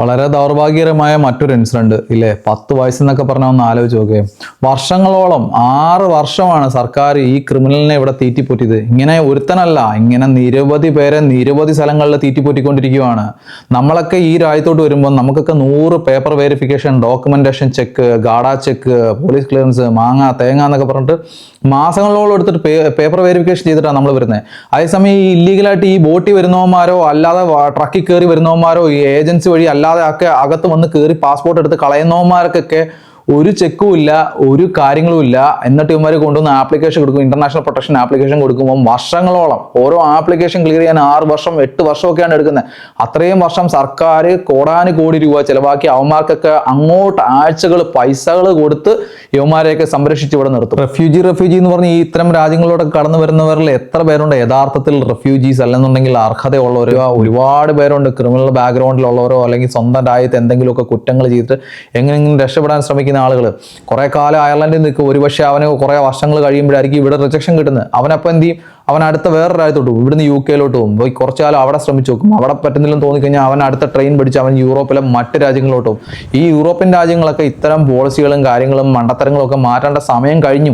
വളരെ ദൗർഭാഗ്യകരമായ മറ്റൊരു ഇൻസിഡന്റ് ഇല്ലേ? പത്ത് വയസ്സെന്നൊക്കെ പറഞ്ഞ ഒന്ന് ആലോചിച്ച് നോക്കേ. വർഷങ്ങളോളം ആറ് വർഷമാണ് സർക്കാർ ഈ ക്രിമിനലിനെ ഇവിടെ തീറ്റിപ്പൊറ്റിയത്. ഇങ്ങനെ ഒരുത്തനല്ല ഇങ്ങനെ നിരവധി പേരെ നിരവധി സ്ഥലങ്ങളിൽ തീറ്റിപ്പൊറ്റിക്കൊണ്ടിരിക്കുകയാണ്. നമ്മളൊക്കെ ഈ രാജ്യത്തോട്ട് വരുമ്പോൾ നമുക്കൊക്കെ നൂറ് പേപ്പർ വെരിഫിക്കേഷൻ ഡോക്യുമെന്റേഷൻ ചെക്ക് ഗാഡാ ചെക്ക് പോലീസ് ക്ലിയറൻസ് മാങ്ങ തേങ്ങ എന്നൊക്കെ പറഞ്ഞിട്ട് മാസങ്ങളോളം എടുത്തിട്ട് പേപ്പർ വെരിഫിക്കേഷൻ ചെയ്തിട്ടാണ് നമ്മൾ വരുന്നത് അതേസമയം ഈ ഇല്ലീഗലായിട്ട് ഈ ബോട്ടിൽ വരുന്നവന്മാരോ അല്ലാതെ ട്രക്കിൽ കയറി വരുന്നവന്മാരോ ഈ ഏജൻസി വഴി അല്ലാതെ ഒക്കെ അകത്ത് വന്ന് കയറി പാസ്പോർട്ട് എടുത്ത് കളയുന്നവന്മാർക്കൊക്കെ ഒരു ചെക്കും ഇല്ല ഒരു കാര്യങ്ങളും ഇല്ല. എന്നിട്ട് ഇവന്മാർ കൊണ്ടുവന്ന് ആപ്ലിക്കേഷൻ കൊടുക്കും. ഇന്റർനാഷണൽ പ്രൊട്ടക്ഷൻ ആപ്ലിക്കേഷൻ കൊടുക്കുമ്പോൾ വർഷങ്ങളോളം ഓരോ ആപ്ലിക്കേഷൻ ക്ലിയർ ചെയ്യാൻ ആറ് വർഷം എട്ട് വർഷമൊക്കെയാണ് എടുക്കുന്നത്. അത്രയും വർഷം സർക്കാർ കോടാനു കോടി രൂപ ചിലവാക്കി അവന്മാർക്കൊക്കെ അങ്ങോട്ട് ആഴ്ചകൾ പൈസകൾ കൊടുത്ത് യുവമാരെയൊക്കെ സംരക്ഷിച്ച് ഇവിടെ നിർത്തും. റെഫ്യൂജി റെഫ്യൂജി എന്ന് പറഞ്ഞ് ഈ ഇത്തരം രാജ്യങ്ങളിലൂടെ കടന്നു വരുന്നവരിൽ എത്ര പേരുണ്ട്? യഥാർത്ഥത്തിൽ റെഫ്യൂജീസ് അല്ലെന്നുണ്ടെങ്കിൽ അർഹതയുള്ളവരോ ഒരുപാട് പേരുണ്ട്. ക്രിമിനൽ ബാക്ക്ഗ്രൗണ്ടിലുള്ളവരോ അല്ലെങ്കിൽ സ്വന്തം രാജ്യത്ത് എന്തെങ്കിലുമൊക്കെ കുറ്റങ്ങൾ ചെയ്തിട്ട് എങ്ങനെയെങ്കിലും രക്ഷപ്പെടാൻ ശ്രമിക്കുന്ന ആളുകൾ കുറേ കാലം അയർലൻഡിൽ നിൽക്കും. ഒരുപക്ഷെ അവന് കുറേ വർഷങ്ങൾ കഴിയുമ്പോഴായിരിക്കും ഇവിടെ റിജക്ഷൻ കിട്ടുന്നത്. അവനപ്പം എന്ത് ചെയ്യും? അവൻ അടുത്ത വേറെ രാജ്യത്തോട്ട് പോകും. ഇവിടുന്ന് യു കെയിലോട്ട് പോകും. പോയി കുറച്ച് കാലം അവിടെ ശ്രമിച്ചു നോക്കും. അവിടെ പറ്റുന്നില്ലെന്ന് തോന്നിക്കഴിഞ്ഞാൽ അവൻ അടുത്ത ട്രെയിൻ പിടിച്ച് അവൻ യൂറോപ്പിലെ മറ്റ് രാജ്യങ്ങളിലോട്ട് ഈ യൂറോപ്യൻ രാജ്യങ്ങളൊക്കെ ഇത്തരം പോളിസികളും കാര്യങ്ങളും മണ്ടത്തരങ്ങളും ഒക്കെ മാറ്റേണ്ട സമയം കഴിഞ്ഞു.